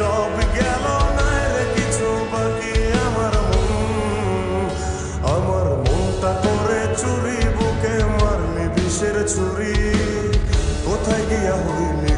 সব গেল নাই রে কিছু বাকি আমার মন আমার মনটা করে চুরি বুকে মারলি বিষের ছুরি কোথায় গিয়া হইলি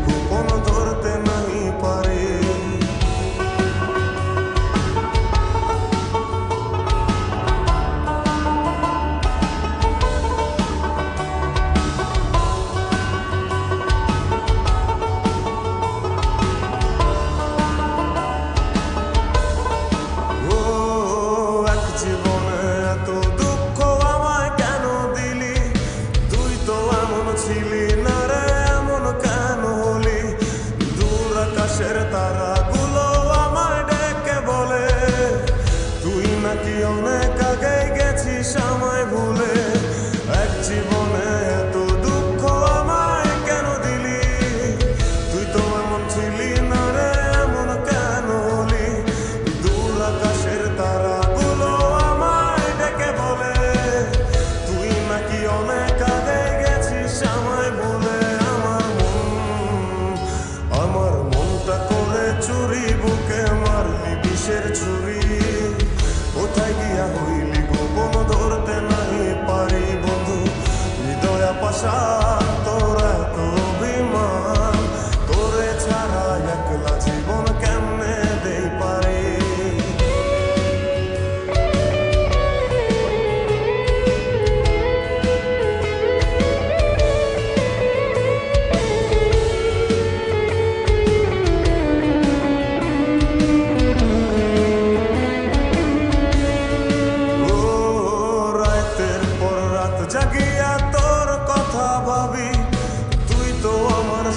sun.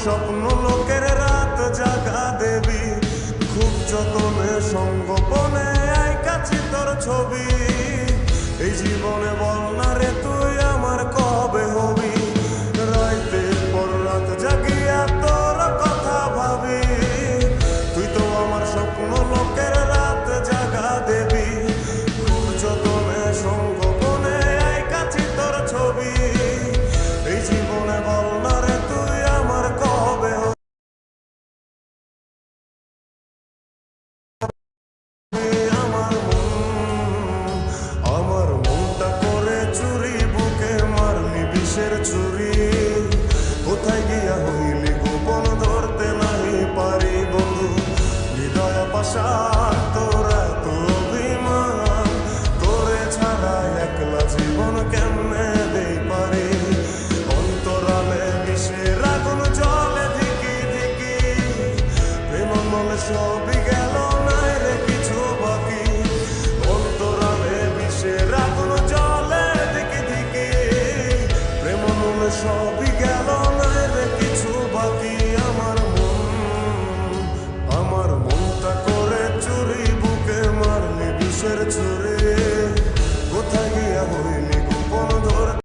স্বপ্ন লোকের রাত জাগা দেবী। খুব যতনে সঙ্গোপনে কাছে তোর ছবি। এই জীবনে বল না রে তুই সবই গেল নাই রে কিছু বাকি। অন্তরালে বিষের আগুন জলে দিকে দিকে। প্রেম সবই গেল নাই রে কিছু বাকি। আমার মন, আমার মনটা করে চুরি বুকে মারলি বিষের চুরি